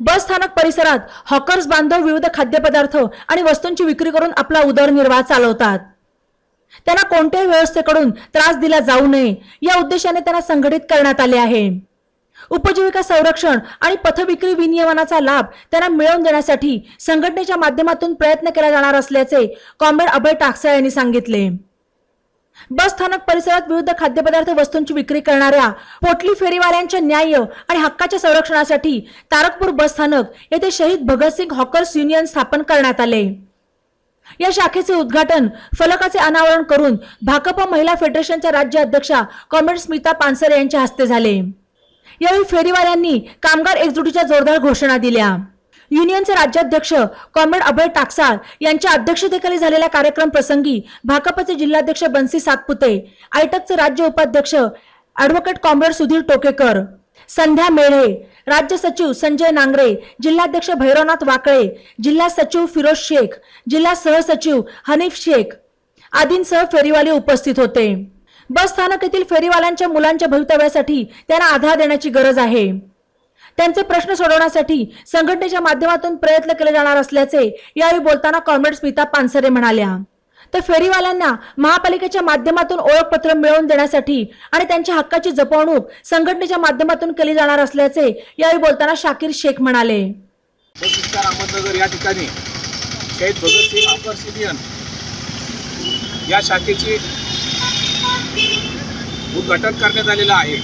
बस स्थानक परिसरात हॉकर्स बांधव विविध खाद्यपदार्थ आणि वस्तूंची विक्री करून आपला उदरनिर्वाह चालवतात. त्यांना कोणत्याही व्यवस्थेकडून त्रास दिला जाऊ नये या उद्देशाने त्यांना संघटित करण्यात आले आहे. उपजीविका संरक्षण आणि पथविक्री विनियमनाचा लाभ त्यांना मिळवून देण्यासाठी संघटनेच्या माध्यमातून प्रयत्न केला जाणार असल्याचे कॉम्रेड अभय टाकसाळ यांनी सांगितले. बस स्थानक परिसरात विविध खाद्यपदार्थ वस्तूंची विक्री करणाऱ्या पोटली फेरीवाल्यांच्या न्याय आणि हक्काच्या संरक्षणासाठी तारकपूर बस स्थानक येथे शहीद भगतसिंग हॉकर्स युनियन स्थापन करण्यात आले. या शाखेचे उद्घाटन फलकाचे अनावरण करून भाकप महिला फेडरेशनच्या राज्य अध्यक्षा कॉम्रेड स्मिता पानसरे यांच्या हस्ते झाले. यावेळी फेरीवाल्यांनी कामगार एकजुटीच्या जोरदार घोषणा दिल्या. युनियनचे राज्याध्यक्ष कॉम्रेड अभय टाकसाळ यांच्या अध्यक्षतेखाली झालेल्या कार्यक्रम प्रसंगी भाकपचे जिल्हाध्यक्ष बन्सी सातपुते आयटकचे राज्य उपाध्यक्ष ॲडव्होकेट कॉम्रेड सुधीर टोकेकर संध्या मेढे राज्य सचिव संजय नांगरे जिल्हाध्यक्ष भैरवनाथ वाकळे जिल्हा सचिव फिरोज शेख जिल्हा सहसचिव हनीफ शेख आदींसह फेरीवाले उपस्थित होते. बस स्थानक येथील फेरीवाल्यांच्या मुलांच्या भवितव्यासाठी त्यांना आधार देण्याची गरज आहे. त्यांचे प्रश्न सोडवण्यासाठी संघटनेच्या माध्यमातून प्रयत्न केले जाणार असल्याचे यावेळी बोलताना कॉम्रेड स्मिता पानसरे म्हणाल्या. तर फेरीवाल्यांना महापालिकेच्या माध्यमातून ओळखपत्र मिळवून देण्यासाठी आणि त्यांच्या हक्काची जपवणूक संघटनेच्या माध्यमातून केली जाणार असल्याचे यावेळी बोलताना शाकीर शेख म्हणाले. अहमदनगर या ठिकाणी शहीद भगतसिंग ऑफर्स या शाखेची उद्घाटन करण्यात आलेलं आहे.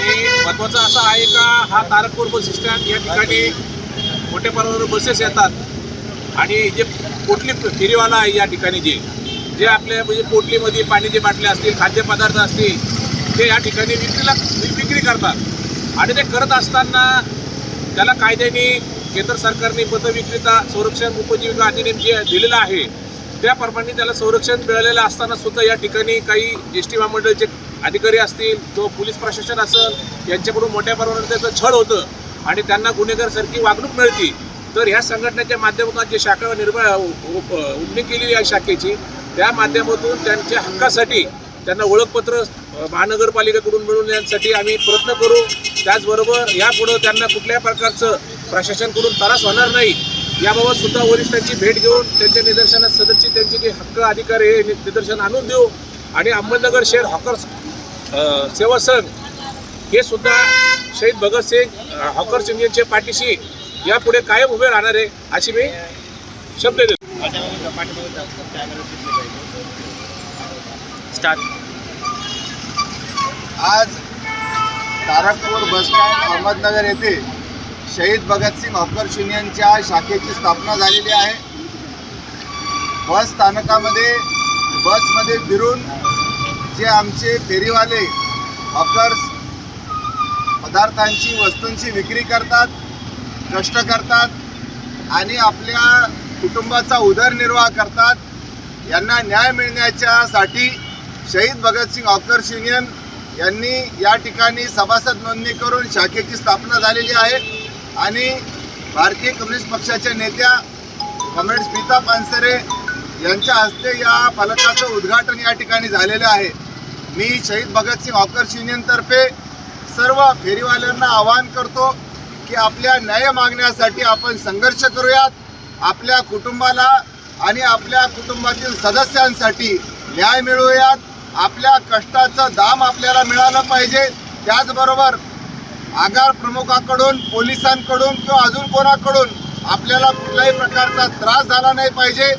आणि महत्त्वाचं असं आहे का हा तारकपूर बस स्टँड या ठिकाणी मोठ्या प्रमाणावर बसेस येतात. आणि जे पोटली फेरीवाला आहे या ठिकाणी जे जे आपल्या म्हणजे पोटलीमध्ये पाण्याची बाटल्या असतील खाद्यपदार्थ असतील ते या ठिकाणी विक्रीला विक्री करतात. आणि ते करत असताना त्याला कायद्याने केंद्र सरकारने पथविक्रेता संरक्षण उपजीविका अधिनियम जे दिलेलं आहे त्याप्रमाणे त्याला संरक्षण मिळालेलं असताना सुद्धा या ठिकाणी काही एस टी महामंडळचे अधिकारी असतील किंवा पोलीस प्रशासन असेल यांच्याकडून मोठ्या प्रमाणात त्याचं छळ होतं आणि त्यांना गुन्हेगारसारखी वागणूक मिळते तर ह्या संघटनेच्या माध्यमातून जे शाखा निर्माण उप- उघडणी केलेली आहे शाखेची त्या माध्यमातून त्यांच्या हक्कासाठी त्यांना ओळखपत्र महानगरपालिकेकडून मिळवण्यासाठी आम्ही प्रयत्न करू. त्याचबरोबर यापुढं त्यांना कुठल्याही प्रकारचं प्रशासनकडून त्रास होणार नाही याबाबत सुद्धा वरिष्ठांची भेट घेऊन त्यांच्या निदर्शनात सदरची त्यांचे जे हक्क अधिकार हे निदर्शन आणून देऊ. आणि अहमदनगर शहर हॉकर्स सेवा संघ. हे सुद्धा शहीद भगतसिंग अ, हॉकर्स युनियनच्या पाठीशी यापुढे कायम उभे राहणार आहे अशी मी शब्द देतो. आज तारकपूर बसस्टँड अहमदनगर येथे शहीद भगतसिंग हॉकर्स युनियनच्या शाखेची स्थापना झालेली आहे. बस स्थानकामध्ये बसमध्ये फिरून जे आमचे फेरीवाले हॉकर्स पदार्थांची वस्तूंची विक्री करतात कष्ट करतात आणि आपल्या कुटुंबाचा उदरनिर्वाह करतात यांना न्याय मिळण्याच्यासाठी शहीद भगतसिंग हॉकर्स युनियन यांनी या ठिकाणी सभासद नोंदणी करून शाखेची स्थापना झालेली आहे. आणि भारतीय कम्युनिस्ट पक्षाच्या नेत्या कॉम्रेड स्मिता पानसरे यांच्या हस्ते या फलकाचं उद्घाटन या ठिकाणी झालेलं आहे. मी शहीद भगतसिंग हॉकर्स युनियनतर्फे सर्व फेरीवाल्यांना आवाहन करतो की आपल्या न्याय मागण्यासाठी आपण संघर्ष करूयात. आपल्या कुटुंबाला आणि आपल्या कुटुंबातील सदस्यांसाठी न्याय मिळवूयात. आपल्या कष्टाचं दाम आपल्याला मिळालं पाहिजे. त्याचबरोबर आगार प्रमुखाकडून पोलिसांकडून किंवा अजून कोणाकडून आपल्याला कुठल्याही प्रकारचा त्रास झाला नाही पाहिजे.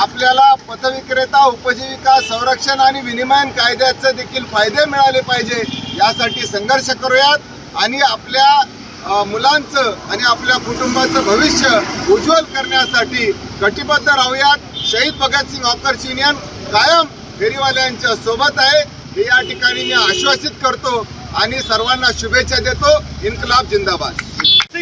आपल्याला पथविक्रेता उपजीविका संरक्षण आणि विनिमयन कायद्याचे देखील फायदे मिळाले पाहिजे. यासाठी संघर्ष करूयात आणि आपल्या मुलांचं आणि आपल्या कुटुंबाचं भविष्य उज्ज्वल करण्यासाठी कटिबद्ध राहूयात. शहीद भगतसिंग हॉकर्स युनियन कायम फेरीवाल्यांच्या सोबत आहे. हे या ठिकाणी मी आश्वासित करतो आणि सर्वांना शुभेच्छा देतो. इन्कलाब जिंदाबाद.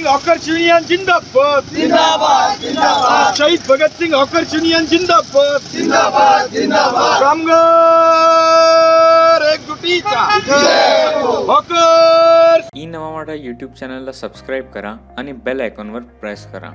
सिंग हॉकर्स युनियन जिंदाबाद. जिंदाबाद जिंदाबाद. शहीद भगत सिंग हॉकर्स युनियन जिंदाबाद. जिंदाबाद जिंदाबाद. कामगार एकजुटीचा. हॉकर्स ई नवा मराठा यूट्यूब चॅनलला सबस्क्राईब करा आणि बेल आयकॉनवर प्रेस करा.